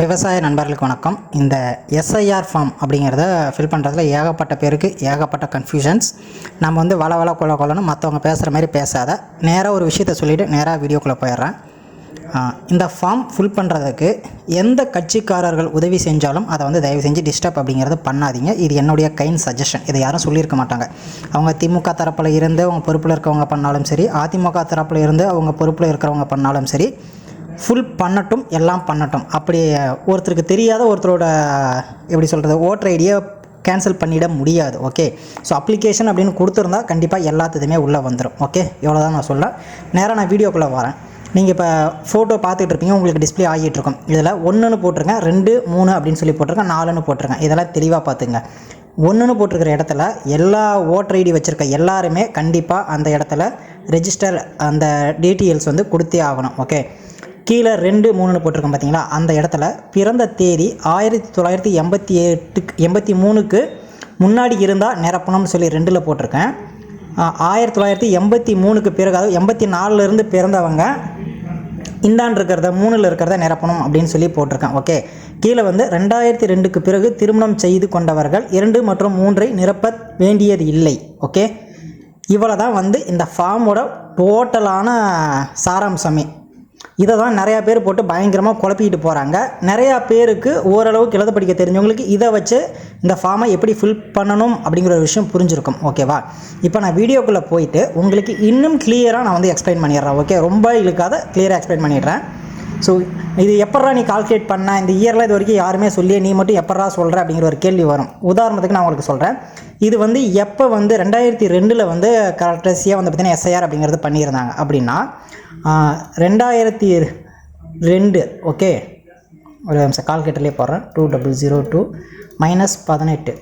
விவசாய நண்பர்களுக்கு வணக்கம். இந்த எஸ்ஐஆர் ஃபார்ம் அப்படிங்கிறத ஃபில் பண்ணுறதுல ஏகப்பட்ட பேருக்கு ஏகப்பட்ட கன்ஃபியூஷன்ஸ் நம்ம வந்து வள வள கொல கொலன்னு மற்றவங்க பேசுகிற மாதிரி பேசாத. நேராக ஒரு விஷயத்த சொல்லிவிட்டு நேராக வீடியோக்குள்ளே போயிடுறேன். இந்த ஃபார்ம் ஃபில் பண்ணுறதுக்கு எந்த கட்சிக்காரர்கள் உதவி செஞ்சாலும் அதை வந்து தயவு செஞ்சு டிஸ்டர்ப் அப்படிங்கிறத பண்ணாதீங்க. இது என்னுடைய கைண்ட் சஜஷன் இதை யாரும் சொல்லியிருக்க மாட்டாங்க. அவங்க திமுக தரப்பில் இருந்து அவங்க பொறுப்பில் இருக்கவங்க பண்ணாலும் சரி அதிமுக தரப்பில் இருந்து அவங்க பொறுப்பில் இருக்கிறவங்க பண்ணாலும் சரி ஃபுல் பண்ணட்டும் எல்லாம் பண்ணட்டும். அப்படி ஒருத்தருக்கு தெரியாத ஒருத்தரோட எப்படி சொல்கிறது ஓட்டர் ஐடியை கேன்சல் பண்ணிட முடியாது ஓகே ஸோ அப்ளிகேஷன் அப்படின்னு கொடுத்துருந்தா கண்டிப்பாக எல்லாத்துக்குமே உள்ளே வந்துடும் ஓகே இவ்வளோ தான் நான் சொல்ல. நேராக நான் வீடியோக்குள்ளே வரேன். நீங்கள் இப்போ ஃபோட்டோ பார்த்துட்டு இருப்பீங்க உங்களுக்கு டிஸ்ப்ளே ஆகிட்டு இருக்கும். இதில் ஒன்றுன்னு போட்டிருங்க ரெண்டு மூணு அப்படின்னு சொல்லி போட்டிருக்கேன் நாலுன்னு போட்டிருக்கேன் இதெல்லாம் தெளிவாக பார்த்துங்க. ஒன்றுன்னு போட்டிருக்கிற இடத்துல எல்லா ஓட்டர் ஐடி வச்சுருக்க எல்லாருமே கண்டிப்பாக அந்த இடத்துல ரெஜிஸ்டர் அந்த டீட்டெயில்ஸ் வந்து கொடுத்தே ஆகணும் ஓகே கீழே ரெண்டு மூணுன்னு போட்டிருக்கோம் பார்த்தீங்களா அந்த இடத்துல பிறந்த தேதி ஆயிரத்தி தொள்ளாயிரத்தி எண்பத்தி எட்டுக்கு எண்பத்தி மூணுக்கு முன்னாடி இருந்தால் நிரப்பணும்னு சொல்லி ரெண்டில் போட்டிருக்கேன். ஆயிரத்தி தொள்ளாயிரத்தி எண்பத்தி மூணுக்கு பிறகு அதாவது எண்பத்தி நாலுலேருந்து பிறந்தவங்க இந்தாண்டு இருக்கிறத மூணில் இருக்கிறத நிரப்பணும் அப்படின்னு சொல்லி போட்டிருக்கேன். ஓகே. கீழே வந்து ரெண்டாயிரத்தி ரெண்டுக்கு பிறகு திருமணம் செய்து கொண்டவர்கள் இரண்டு மற்றும் மூன்றை நிரப்ப வேண்டியது இல்லை. ஓகே. இவ்வளோ தான் வந்து இந்த ஃபார்மோட டோட்டலான சாராம்சமே. இதை தான் நிறையா பேர் போட்டு பயங்கரமாக குழப்பிக்கிட்டு போகிறாங்க நிறையா பேருக்கு ஓரளவுக்கு எழுத படிக்க தெரிஞ்சவங்களுக்கு இதை வச்சு இந்த ஃபார்மை எப்படி ஃபில் பண்ணணும் அப்படிங்கிற ஒரு விஷயம் புரிஞ்சிருக்கும். ஓகேவா இப்போ நான் வீடியோக்குள்ளே போயிட்டு உங்களுக்கு இன்னும் கிளியராக நான் வந்து எக்ஸ்பிளைன் பண்ணிடுறேன். ஓகே ரொம்ப இழுக்காத கிளியராக எக்ஸ்பிளைன் பண்ணிடுறேன். ஸோ இது எப்பட்றா நீ கால்குலேட் பண்ண? இந்த இயரில் இது வரைக்கும் யாருமே சொல்லியே நீ மட்டும் எப்பட்றா சொல்கிற அப்படிங்கிற ஒரு கேள்வி வரும். உதாரணத்துக்கு நான் உங்களுக்கு சொல்கிறேன் இது வந்து எப்போ வந்து ரெண்டாயிரத்தி ரெண்டில் வந்து கரெக்டஸியாக வந்து பார்த்தீங்கன்னா எஸ்ஐஆர் அப்படிங்கிறது பண்ணியிருந்தாங்க. அப்படின்னா ரெண்டாயிரத்தி ரெண்டு ஓகே ஒரு நிமிஷம் கால்குலேட்டர்லேயே போடுறேன். Two double zero two minus பதினெட்டு.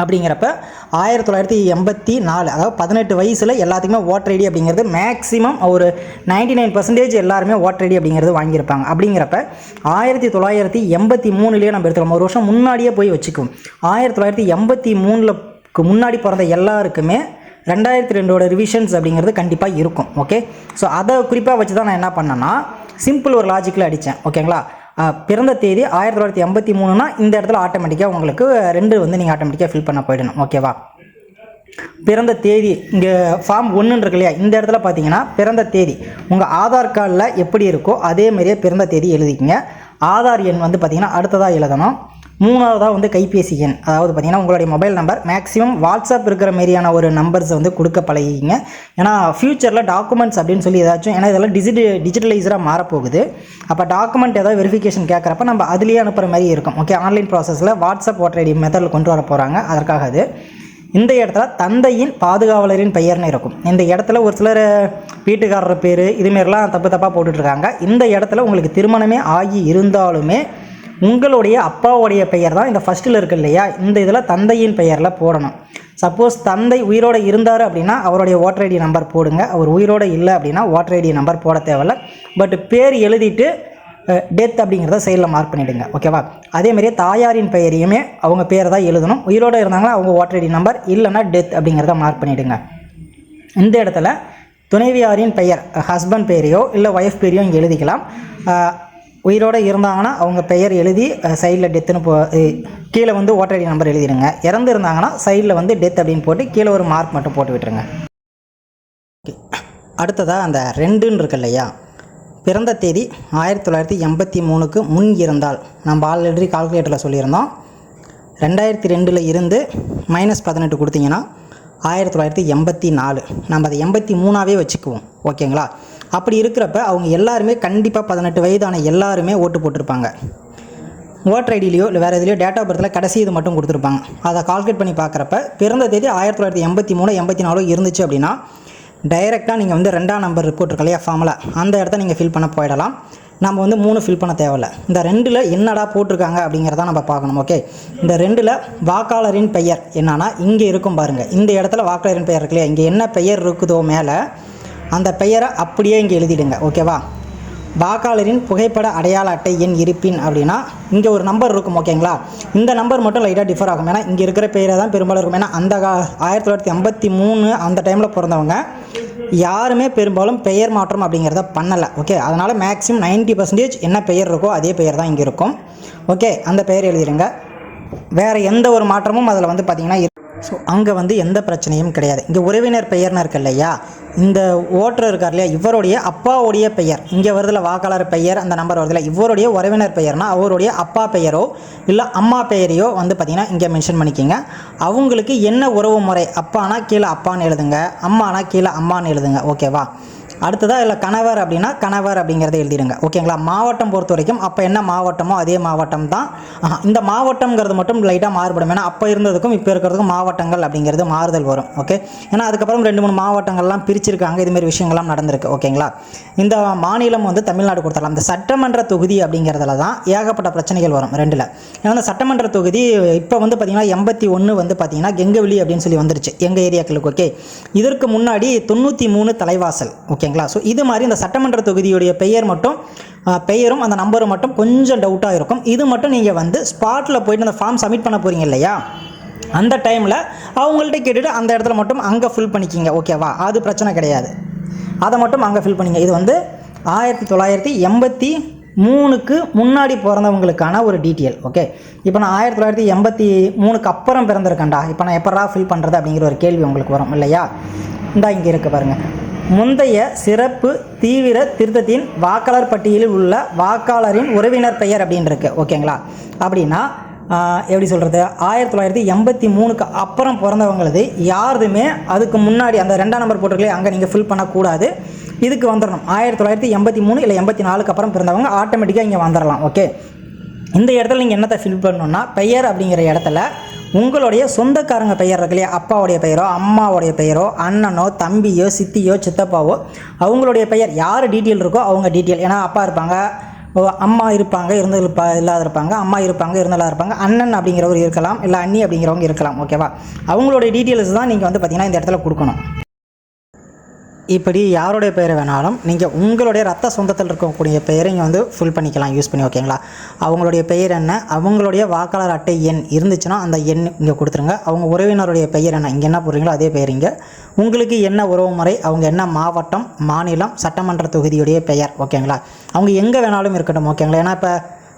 அப்படிங்கிறப்ப ஆயிரத்தி தொள்ளாயிரத்தி எண்பத்தி நாலு அதாவது பதினெட்டு வயசில் எல்லாத்துக்குமே ஓட்டர் ஐடி அப்படிங்கிறது மேக்ஸிமம் ஒரு நைன்டி நைன் பர்சன்டேஜ் எல்லாருமே ஓட்டர் ஐடி அப்படிங்கிறது வாங்கியிருப்பாங்க. அப்படிங்கிறப்ப ஆயிரத்தி தொள்ளாயிரத்தி எண்பத்தி மூணுலேயே நம்ம எடுத்துக்கலாம். ஒரு வருஷம் முன்னாடியே போய் வச்சுக்குவோம். ஆயிரத்தி தொள்ளாயிரத்தி எண்பத்தி மூணில் முன்னாடி பிறந்த எல்லாருக்குமே ரெண்டாயிரத்தி ரெண்டோட ரிவிஷன்ஸ் அப்படிங்கிறது கண்டிப்பாக இருக்கும் ஓகே ஸோ அதை குறிப்பாக வச்சு தான் நான் என்ன பண்ணேன்னா சிம்பிள் ஒரு லாஜிக்கில் அடித்தேன் ஓகேங்களா பிறந்த தேதி ஆயிரத்தி தொள்ளாயிரத்தி எண்பத்தி மூணுனா இந்த இடத்துல ஆட்டோமேட்டிக்காக உங்களுக்கு ரெண்டு வந்து நீங்கள் ஆட்டோமேட்டிக்காக ஃபில் பண்ண போயிடணும் ஓகேவா பிறந்த தேதி இங்கே ஃபார்ம் ஒன்றுன்னு இருக்கு இல்லையா? இந்த இடத்துல பார்த்தீங்கன்னா பிறந்த தேதி உங்கள் ஆதார் கார்டில் எப்படி இருக்கோ அதே மாதிரியே பிறந்த தேதி எழுதிக்கிங்க. ஆதார் எண் வந்து பார்த்தீங்கன்னா அடுத்ததாக எழுதணும். மூணாவதாக வந்து கைபேசி எண். அதாவது பார்த்தீங்கன்னா உங்களுடைய மொபைல் நம்பர் மேக்ஸிமம் வாட்ஸ்அப் இருக்கிற மாதிரியான ஒரு நம்பர்ஸை வந்து கொடுக்க பழகிங்க ஏன்னா ஃப்யூச்சரில் டாக்குமெண்ட்ஸ் அப்படின்னு சொல்லி ஏதாச்சும் ஏன்னா இதெல்லாம் டிஜிட் டிஜிட்டலைஸராக மாறப்போகுது. அப்போ டாக்குமெண்ட் ஏதாவது வெரிஃபிகேஷன் கேட்குறப்ப நம்ம அதுலேயே அனுப்புகிற மாதிரி இருக்கும். ஓகே ஆன்லைன் ப்ராசஸில் வாட்ஸ்அப் ஓட்டர் ஐடி மெத்தடில் கொண்டு வர போகிறாங்க அதற்காக அது. இந்த இடத்துல தந்தையின் பாதுகாவலரின் பெயர்னு இருக்கும். இந்த இடத்துல ஒரு சிலர் வீட்டுக்காரர் பேர் இதுமாரிலாம் தப்பு தப்பாக போட்டுட்ருக்காங்க இந்த இடத்துல உங்களுக்கு திருமணமே ஆகி இருந்தாலுமே உங்களுடைய அப்பாவுடைய பெயர் தான் இந்த ஃபஸ்ட்டில் இருக்கு இல்லையா? இந்த இதில் தந்தையின் பெயரில் போடணும். சப்போஸ் தந்தை உயிரோடு இருந்தார் அப்படின்னா அவருடைய ஓட்டர் ஐடி நம்பர் போடுங்க. அவர் உயிரோடு இல்லை அப்படின்னா ஓட்டர் ஐடி நம்பர் போட தேவையில்ல. பட் பேர் எழுதிட்டு டெத் அப்படிங்கிறத சைடில் மார்க் பண்ணிவிடுங்க ஓகேவா அதே மாதிரியே தாயாரின் பெயரையுமே அவங்க பேர் தான் எழுதணும். உயிரோடு இருந்தாங்கன்னா அவங்க ஓட்டர் ஐடி நம்பர் இல்லைன்னா டெத் அப்படிங்கிறத மார்க் பண்ணிவிடுங்க இந்த இடத்துல துணைவியாரின் பெயர் ஹஸ்பண்ட் பெயரையோ இல்லை ஒய்ஃப் பெயரையோ இங்கே எழுதிக்கலாம். உயிரோடு இருந்தாங்கன்னா அவங்க பெயர் எழுதி சைடில் டெத்துன்னு போ கீழே வந்து ஓட்டர் ஐடி நம்பர் எழுதிடுங்க. இறந்து இருந்தாங்கன்னா சைடில் வந்து டெத் அப்படின்னு போட்டு கீழே ஒரு மார்க் மட்டும் போட்டு விட்டுருங்க. ஓகே அடுத்ததாக அந்த ரெண்டுன்னு இருக்கு இல்லையா? பிறந்த தேதி ஆயிரத்தி தொள்ளாயிரத்தி எண்பத்தி மூணுக்கு முன் இருந்தால் நம்ம ஆல்ரெடி கால்குலேட்டரில் சொல்லியிருந்தோம். ரெண்டாயிரத்தி ரெண்டில் இருந்து மைனஸ் பதினெட்டு கொடுத்தீங்கன்னா ஆயிரத்தி தொள்ளாயிரத்தி எண்பத்தி நாலு. நம்ம அதை எண்பத்தி மூணாவே வச்சுக்குவோம். ஓகேங்களா அப்படி இருக்கிறப்ப அவங்க எல்லாருமே கண்டிப்பாக பதினெட்டு வயதான எல்லாருமே ஓட்டு போட்டிருப்பாங்க. ஓட்டர் ஐடியிலையோ இல்லை வேறு எதுலையோ டேட் ஆஃப் பர்த்தில் கடைசி இது மட்டும் கொடுத்துருப்பாங்க. அதை கால்குலேட் பண்ணி பார்க்குறப்ப பிறந்த தேதி ஆயிரத்தி தொள்ளாயிரத்தி எண்பத்தி மூணு எண்பத்தி நாலோ இருந்துச்சு அப்படின்னா டைரெக்டாக நீங்கள் வந்து ரெண்டாம் நம்பர் ரிப்போர்ட் இல்லையா ஃபார்மில் அந்த இடத்த நீங்கள் ஃபில் பண்ண போயிடலாம். நம்ம வந்து மூணு ஃபில் பண்ண தேவையில்ல. இந்த ரெண்டில் என்னடா போட்டிருக்காங்க அப்படிங்கிறத நம்ம பார்க்கணும் ஓகே இந்த ரெண்டில் வாக்காளரின் பெயர் என்னன்னா இங்கே இருக்கும் பாருங்கள் இந்த இடத்துல வாக்காளரின் பெயர் இருக்கு இல்லையா? இங்கே என்ன பெயர் இருக்குதோ மேலே அந்த பெயரை அப்படியே இங்கே எழுதிடுங்க ஓகேவா? வாக்காளரின் புகைப்பட அடையாள அட்டை எண் இருப்பின் அப்படின்னா இங்கே ஒரு நம்பர் இருக்கும் ஓகேங்களா? இந்த நம்பர் மட்டும் லைட்டாக டிஃபர் ஆகும். ஏன்னா இங்கே இருக்கிற பெயரை தான் பெரும்பாலும் இருக்கும். ஏன்னா அந்த கா ஆயிரத்தி தொள்ளாயிரத்தி ஐம்பத்தி மூணு அந்த டைமில் பிறந்தவங்க யாருமே பெரும்பாலும் பெயர் மாற்றம் அப்படிங்கிறத பண்ணலை ஓகே? அதனால் மேக்ஸிமம் 90% பர்சன்டேஜ் என்ன பெயர் இருக்கோ அதே பெயர் தான் இங்கே இருக்கும். ஓகே அந்த பெயர் எழுதிடுங்க. வேறு எந்த ஒரு மாற்றமும் அதில் வந்து பார்த்திங்கன்னா ஸோ அங்கே வந்து எந்த பிரச்சனையும் கிடையாது. இங்கே உறவினர் பெயர்னு இருக்கு இல்லையா? இந்த ஓட்டர் இருக்கார் இல்லையா இவருடைய அப்பாவுடைய பெயர். இங்கே வருதில் வாக்காளர் பெயர் அந்த நம்பர் வருதில்ல இவருடைய உறவினர் பெயர்னா அவருடைய அப்பா பெயரோ இல்லை அம்மா பெயரையோ வந்து பார்த்திங்கன்னா இங்கே மென்ஷன் பண்ணிக்கிங்க. அவங்களுக்கு என்ன உறவு முறை? அப்பானா கீழே அப்பான்னு எழுதுங்க அம்மானா கீழே அம்மான்னு எழுதுங்க. ஓகேவா அடுத்ததாக இல்லை கணவர் அப்படின்னா கணவர் அப்படிங்கிறத எழுதிடுங்க. ஓகேங்களா? மாவட்டம் பொறுத்த வரைக்கும் அப்போ என்ன மாவட்டமோ அதே மாவட்டம் தான். இந்த மாவட்டம்ங்கிறது மட்டும் லைட்டாக மாறுபடும். ஏன்னா அப்போ இருந்ததுக்கும் இப்போ இருக்கிறதுக்கும் மாவட்டங்கள் அப்படிங்கிறது மாறுதல் வரும். ஓகே ஏன்னா அதுக்கப்புறம் ரெண்டு மூணு மாவட்டங்கள்லாம் பிரிச்சிருக்காங்க. இதுமாரி விஷயங்கள்லாம் நடந்திருக்கு. ஓகேங்களா? இந்த மாநிலம் வந்து தமிழ்நாடு கொடுத்துடலாம். இந்த சட்டமன்ற தொகுதி அப்படிங்கிறதுல தான் ஏகப்பட்ட பிரச்சனைகள் வரும் ரெண்டில். ஏன்னா இந்த சட்டமன்ற தொகுதி இப்போ வந்து பார்த்திங்கன்னா எண்பத்தி ஒன்று வந்து பார்த்திங்கன்னா கெங்கவெளி அப்படின்னு சொல்லி வந்துருச்சு. எங்கள் ஏரியாக்களுக்கு ஓகே இதற்கு முன்னாடி தொண்ணூற்றி மூணு தலைவாசல் ஓகே ஓகேங்களா? ஸோ இது மாதிரி இந்த சட்டமன்ற தொகுதியுடைய பெயர் மட்டும் பெயரும் அந்த நம்பரும் மட்டும் கொஞ்சம் டவுட்டாக இருக்கும். இது மட்டும் நீங்கள் வந்து ஸ்பாட்டில் போயிட்டு அந்த ஃபார்ம் சப்மிட் பண்ண போகிறீங்க இல்லையா? அந்த டைமில் அவங்கள்ட்ட கேட்டுட்டு அந்த இடத்துல மட்டும் அங்கே ஃபில் பண்ணிக்கிங்க ஓகேவா அது பிரச்சனை கிடையாது. அதை மட்டும் அங்கே ஃபில் பண்ணிங்க. இது வந்து ஆயிரத்தி தொள்ளாயிரத்தி எண்பத்தி மூணுக்கு முன்னாடி பிறந்தவங்களுக்கான ஒரு டீட்டெயில் ஓகே இப்போ நான் ஆயிரத்தி தொள்ளாயிரத்தி எண்பத்தி மூணுக்கு அப்புறம் பிறந்திருக்கேன்டா. இப்போ நான் எப்படா ஃபில் பண்ணுறது அப்படிங்கிற ஒரு கேள்வி உங்களுக்கு வரும் இல்லையா? இந்தா இங்கே இருக்குது பாருங்கள் முந்தைய சிறப்பு தீவிர திருத்தத்தின் வாக்காளர் பட்டியலில் உள்ள வாக்காளரின் உறவினர் பெயர் அப்படின்னு ஓகேங்களா? அப்படின்னா எப்படி சொல்கிறது ஆயிரத்தி தொள்ளாயிரத்தி எண்பத்தி மூணுக்கு அப்புறம் பிறந்தவங்களது யாருதுமே அதுக்கு முன்னாடி அந்த ரெண்டாம் நம்பர் போட்டிருக்கலே அங்கே நீங்கள் ஃபில் பண்ணக்கூடாது இதுக்கு வந்துடணும் ஆயிரத்தி தொள்ளாயிரத்தி எண்பத்தி மூணு இல்லை எண்பத்தி நாலுக்கு அப்புறம் பிறந்தவங்க ஆட்டோமேட்டிக்காக இங்கே வந்துடலாம் ஓகே? இந்த இடத்துல நீங்கள் என்னத்தை ஃபில் பண்ணணும்னா பெயர் அப்படிங்கிற இடத்துல உங்களுடைய சொந்தக்காரங்க பெயர் இருக்கு இல்லையா? அப்பாவுடைய பெயரோ அம்மாவுடைய பெயரோ அண்ணனோ தம்பியோ சித்தியோ சித்தப்பாவோ அவங்களுடைய பெயர் யார் டீட்டெயில் இருக்கோ அவங்க டீட்டெயில் ஏன்னா அப்பா இருப்பாங்க அம்மா இருப்பாங்க இருந்து இருப்பா இல்லாத இருப்பாங்க அம்மா இருப்பாங்க இருந்தாலும் இருப்பாங்க அண்ணன் அப்படிங்கிறவர் இருக்கலாம் இல்லை அண்ணி அப்படிங்கிறவங்க இருக்கலாம் ஓகேவா அவங்களுடைய டீட்டெயில்ஸ் தான் நீங்கள் வந்து பார்த்திங்கன்னா இந்த இடத்துல கொடுக்கணும். இப்படி யாருடைய பெயரை வேணாலும் நீங்கள் உங்களுடைய ரத்த சொந்தத்தில் இருக்கக்கூடிய பெயரை இங்கே வந்து ஃபுல் பண்ணிக்கலாம் யூஸ் பண்ணி ஓகேங்களா அவங்களுடைய பெயர் என்ன? அவங்களுடைய வாக்காளர் அட்டை எண் இருந்துச்சுன்னா அந்த எண் இங்கே கொடுத்துருங்க. அவங்க உறவினருடைய பெயர் என்ன? இங்கே என்ன போடுறீங்களோ அதே பெயர் இங்கே. உங்களுக்கு என்ன உறவு முறை அவங்க என்ன மாவட்டம்? மாநிலம்? சட்டமன்ற தொகுதியுடைய பெயர் ஓகேங்களா அவங்க எங்கே வேணாலும் இருக்கட்டும் ஓகேங்களா ஏன்னா இப்போ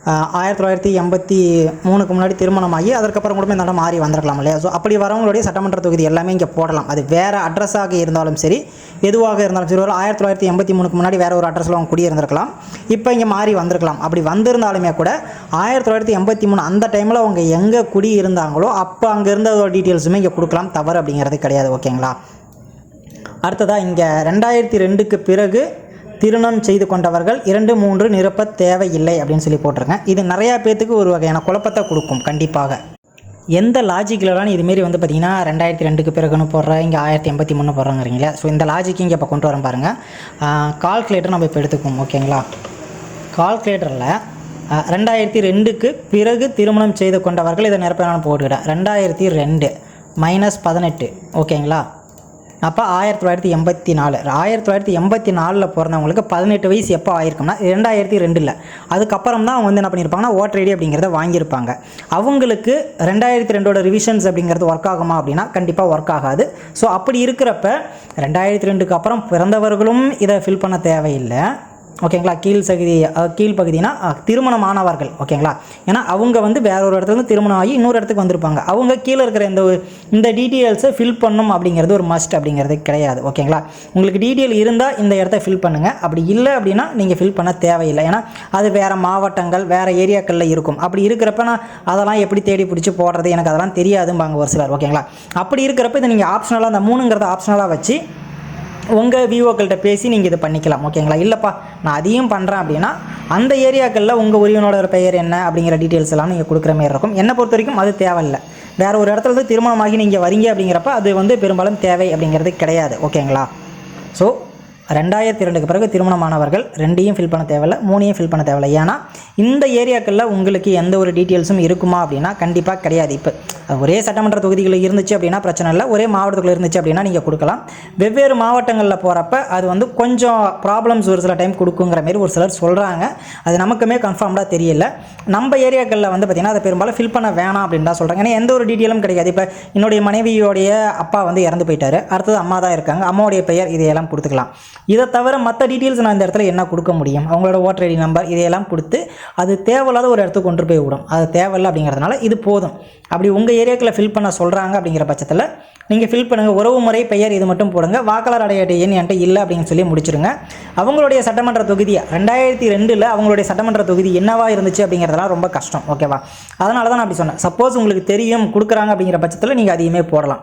ஆயிரத்தி தொள்ளாயிரத்தி எண்பத்தி மூணுக்கு முன்னாடி திருமணமாகி அதற்கப்புறம் கூட இந்த இடம் மாறி வந்திருக்கலாம் இல்லையா? ஸோ அப்படி வரவங்களுடைய சட்டமன்ற தொகுதி எல்லாமே இங்கே போடலாம். அது வேறு அட்ரஸாக இருந்தாலும் சரி எதுவாக இருந்தாலும் சரி ஒரு ஆயிரத்தி தொள்ளாயிரத்தி எண்பத்தி மூணுக்கு முன்னாடி வேறு ஒரு அட்ரஸில் அவங்க குடியிருந்திருக்கலாம். இப்போ இங்கே மாறி வந்திருக்கலாம். அப்படி வந்திருந்தாலுமே கூட ஆயிரத்தி தொள்ளாயிரத்தி எண்பத்தி மூணு அந்த டைமில் அவங்க எங்கே குடி இருந்தாங்களோ அப்போ அங்கே இருந்ததோட டீட்டெயில்ஸுமே இங்கே கொடுக்கலாம். தவறு அப்படிங்கிறது கிடையாது ஓகேங்களா அடுத்ததாக இங்கே ரெண்டாயிரத்தி ரெண்டுக்கு பிறகு திருமணம் செய்து கொண்டவர்கள் இரண்டு மூன்று நிரப்ப தேவையில்லை அப்படின்னு சொல்லி போட்டிருக்கேன் இது நிறையா பேர்த்துக்கு ஒரு வகையான குழப்பத்தை கொடுக்கும் கண்டிப்பாக. எந்த லாஜிக்கிலலாம் இதுமாரி வந்து பார்த்தீங்கன்னா ரெண்டாயிரத்தி ரெண்டுக்கு பிறகுன்னு போடுறேன் இங்கே ஆயிரத்தி எண்பத்தி மூணு போடுறாங்கிறீங்களா. ஸோ இந்த லாஜிக்கு இங்கே இப்போ கொண்டு வரேன் பாருங்கள் கால்குலேட்டர் நம்ம இப்போ எடுத்துக்குவோம் ஓகேங்களா கால்குலேட்டரில் ரெண்டாயிரத்தி ரெண்டுக்கு பிறகு திருமணம் செய்து கொண்டவர்கள் இதை நிரப்ப நான் போட்டுக்கிட்டேன் ரெண்டாயிரத்தி ரெண்டு மைனஸ் பதினெட்டு ஓகேங்களா அப்போ ஆயிரத்தி தொள்ளாயிரத்தி எண்பத்தி நாலு. ஆயிரத்தி தொள்ளாயிரத்தி எண்பத்தி நாலில் பிறந்தவங்களுக்கு பதினெட்டு வயசு எப்போ ஆயிருக்கும்னா ரெண்டாயிரத்தி ரெண்டில். அதுக்கப்புறம் தான் அவங்க வந்து என்ன பண்ணியிருப்பாங்கன்னா ஓட்டர் ஐடி அப்படிங்கிறத வாங்கியிருப்பாங்க. அவங்களுக்கு ரெண்டாயிரத்தி ரெண்டோட ரிவிஷன்ஸ் அப்படிங்கிறது ஒர்க் ஆகுமா அப்படின்னா கண்டிப்பாக ஒர்க் ஆகாது. ஸோ அப்படி இருக்கிறப்ப ரெண்டாயிரத்தி ரெண்டுக்கு அப்புறம் பிறந்தவர்களும் இதை ஃபில் பண்ண தேவையில்லை. ஓகேங்களா? கீழ் சகுதி கீழ் பகுதினா திருமணம் ஆனவர்கள் ஓகேங்களா? ஏன்னா அவங்க வந்து வேற ஒரு இடத்துலருந்து திருமணம் ஆகி இன்னொரு இடத்துக்கு வந்திருப்பாங்க. அவங்க கீழே இருக்கிற இந்த ஒரு- இந்த டீட்டெயில்ஸை ஃபில் பண்ணும் அப்படிங்கிறது ஒரு மஸ்ட் அப்படிங்கிறது கிடையாது ஓகேங்களா? உங்களுக்கு டீட்டெயில் இருந்தால் இந்த இடத்த ஃபில் பண்ணுங்கள் அப்படி இல்லை அப்படின்னா நீங்கள் ஃபில் பண்ண தேவையில்லை. ஏன்னா அது வேறு மாவட்டங்கள் வேறு ஏரியாக்களில் இருக்கும். அப்படி இருக்கிறப்ப நான் அதெல்லாம் எப்படி தேடி பிடிச்சி போடுறது? எனக்கு அதெல்லாம் தெரியாதும்பாங்க ஒரு சிலர் ஓகேங்களா? அப்படி இருக்கிறப்ப இதை நீங்கள் ஆப்ஷனலாக அந்த மூணுங்கிறத ஆப்ஷனலாக வச்சு உங்கள் விவோக்கள்கிட்ட பேசி நீங்கள் இது பண்ணிக்கலாம் ஓகேங்களா? இல்லைப்பா நான் அதையும் பண்ணுறேன் அப்படின்னா அந்த ஏரியாக்களில் உங்கள் உரியனோட பெயர் என்ன அப்படிங்கிற டீட்டெயில்ஸ் எல்லாம் நீங்கள் கொடுக்குற மாதிரி இருக்கும். என்னை பொறுத்த வரைக்கும் அது தேவையில்லை. வேறு ஒரு இடத்துல இருந்து திருமணமாகி நீங்கள் வரீங்க அப்படிங்கிறப்ப அது வந்து பெரும்பாலும் தேவை அப்படிங்கிறது கிடையாது ஓகேங்களா? ஸோ ரெண்டாயிரத்தி ரெண்டுக்கு பிறகு திருமணமானவர்கள் ரெண்டையும் ஃபில் பண்ண தேவையில்ல மூணையும் ஃபில் பண்ண தேவையில்ல. ஏன்னா இந்த ஏரியாக்களில் உங்களுக்கு எந்த ஒரு டீட்டெயில்ஸும் இருக்குமா அப்படின்னா கண்டிப்பாக கிடையாது இப்போ. ஒரே சட்டமன்ற தொகுதிகளில் இருந்துச்சு அப்படின்னா பிரச்சனை இல்லை ஒரே மாவட்டத்தில் இருந்துச்சு அப்படின்னா நீங்கள் கொடுக்கலாம். வெவ்வேறு மாவட்டங்களில் போகிறப்ப அது வந்து கொஞ்சம் ப்ராப்ளம்ஸ் ஒரு சில டைம் கொடுக்குங்கிற மாதிரி ஒரு சிலர் சொல்கிறாங்க அது நமக்குமே கன்ஃபார்ம்டாக தெரியல. நம்ம ஏரியாக்களில் வந்து பார்த்திங்கன்னா அதை பெரும்பாலும் ஃபில் பண்ண வேணாம் அப்படின்னு தான் சொல்கிறாங்க ஏன்னா எந்த ஒரு டீட்டெயிலும் கிடையாது. இப்போ என்னுடைய மனைவியோடைய அப்பா வந்து இறந்து போயிட்டார். அடுத்தது அம்மா தான் இருக்காங்க. அம்மாவுடைய பெயர் இதையெல்லாம் கொடுத்துக்கலாம். இதை தவிர மற்ற டீட்டெயில்ஸ் நான் இந்த இடத்துல என்ன கொடுக்க முடியும்? அவங்களோட ஓட்டர் ஐடி நம்பர் இதையெல்லாம் கொடுத்து அது தேவையில்லாத ஒரு இடத்துக்கு கொண்டு போய் விடும். அது தேவையில்லை அப்படிங்கிறதுனால இது போதும். அப்படி உங்கள் ஏரியாக்கில் ஃபில் பண்ண சொல்கிறாங்க அப்படிங்கிற பட்சத்தில் நீங்கள் ஃபில் பண்ணுங்கள் உறவு முறை பெயர் இது மட்டும் போடுங்க. வாக்காளர் அடைய ஏன் எண் என்கிட்ட இல்லை அப்படின்னு சொல்லி முடிச்சிருங்க. அவங்களுடைய சட்டமன்ற தொகுதி ரெண்டாயிரத்தி ரெண்டில் அவங்களுடைய சட்டமன்ற தொகுதி என்னவா இருந்துச்சு அப்படிங்கிறதெல்லாம் ரொம்ப கஷ்டம். ஓகேவா அதனால தான் நான் அப்படி சொன்னேன். சப்போஸ் உங்களுக்கு தெரியும் கொடுக்குறாங்க அப்படிங்கிற பட்சத்தில் நீங்கள் அதையுமே போடலாம்.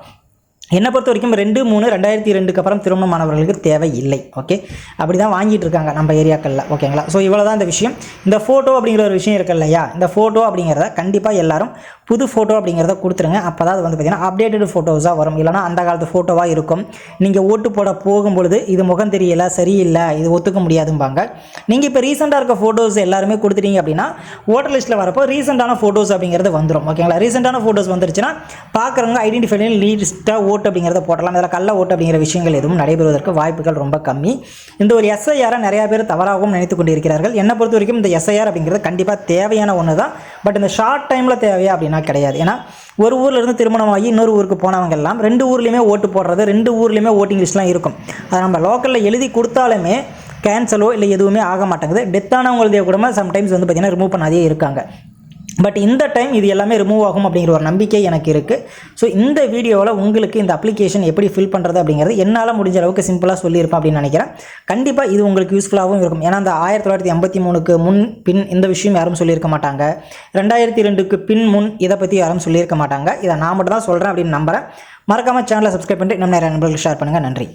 என்னை பொறுத்த வரைக்கும் ரெண்டு மூணு ரெண்டாயிரத்தி ரெண்டுக்கு அப்புறம் திருமணமானவர்களுக்கு தேவை இல்லை ஓகே அப்படி தான் வாங்கிட்டு இருக்காங்க நம்ம ஏரியாக்களில் ஓகேங்களா ஸோ இவ்வளோ தான் இந்த விஷயம். இந்த ஃபோட்டோ அப்படிங்கிற ஒரு விஷயம் இருக்கு இல்லையா? இந்த ஃபோட்டோ அப்படிங்கிறத கண்டிப்பாக எல்லாரும் புது ஃபோட்டோ அப்படிங்கிறத கொடுத்துருங்க. அப்போ தான் அது வந்து பார்த்திங்கன்னா அப்டேட்டட் ஃபோட்டோஸாக வரும். இல்லைனா அந்த காலத்து ஃபோட்டோவாக இருக்கும். நீங்கள் ஓட்டு போட போகும்பொழுது இது முகம் தெரியலை சரியில்லை இது ஒத்துக்க முடியாதும்பாங்க. நீங்கள் இப்போ ரீசெண்டாக இருக்க ஃபோட்டோஸ் எல்லாருமே கொடுத்துட்டீங்க அப்படின்னா ஓட்டர் லிஸ்ட்டில் வரப்போ ரீசெண்டான ஃபோட்டோஸ் அப்படிங்கிறது வந்துடும் ஓகேங்களா ரீசெண்டான ஃபோட்டோஸ் வந்துருச்சுன்னா பார்க்குறவங்க ஐடென்டிஃபை லீஸ்ட்டாக ஓட்டு அப்படிங்கிறத போடலாம். இதில் கள்ள ஓட்டு அப்படிங்கிற விஷயங்கள் எதுவும் நடைபெறுவதற்கு வாய்ப்புகள் ரொம்ப கம்மி. இந்த ஒரு எஸ்ஐஆரை நிறையா பேர் தவறாகவும் நினைத்து கொண்டிருக்கிறார்கள். என்னை பொறுத்த வரைக்கும் இந்த எஸ்ஐஆர் அப்படிங்கிறது கண்டிப்பாக தேவையான ஒன்று தான் பட் இந்த ஷார்ட் டைமில் தேவையா அப்படின்னா கிடையாது. ஏன்னா ஒரு ஊர்லேருந்து திருமணமாகி இன்னொரு ஊருக்கு போனவங்க எல்லாம் ரெண்டு ஊர்லேயுமே ஓட்டு போடுறது ரெண்டு ஊர்லேயுமே ஓட்டிங் லிஸ்ட்லாம் இருக்கும். அதை நம்ம லோக்கலில் எழுதி கொடுத்தாலுமே கேன்சலோ இல்லை எதுவுமே ஆக மாட்டேங்குது. டெத்தானவங்களுடைய கூட சம்டைம்ஸ் வந்து பார்த்திங்கன்னா ரிமூவ் பண்ணாதே இருக்காங்க. பட் இந்த டைம் இது எல்லாமே ரிமூவ் ஆகும் அப்படிங்கிற ஒரு நம்பிக்கை எனக்கு இருக்குது ஸோ இந்த வீடியோவில் உங்களுக்கு இந்த அப்ளிகேஷன் எப்படி ஃபில் பண்ணுறது அப்படிங்கிறது என்னால் முடிஞ்ச அளவுக்கு சிம்பிளாக சொல்லியிருப்பேன் அப்படின்னு நினைக்கிறேன். கண்டிப்பாக இது உங்களுக்கு யூஸ்ஃபுல்லாகவும் இருக்கும். ஏன்னா அந்த ஆயிரத்தி தொள்ளாயிரத்தி எண்பத்தி மூணுக்கு முன் பின் இந்த விஷயம் யாரும் சொல்லியிருக்க மாட்டாங்க. ரெண்டாயிரத்தி ரெண்டுக்கு பின் முன் இதை பற்றி யாரும் சொல்லியிருக்க மாட்டாங்க. இதை நான் மட்டும் தான் சொல்கிறேன் அப்படின்னு நம்புகிறேன் மறக்காமல் சேனலை சப்ஸ்கிரைப் பண்ணிட்டு நம்ம நிறைய நண்பர்களுக்கு ஷேர் பண்ணுங்கள் நன்றி.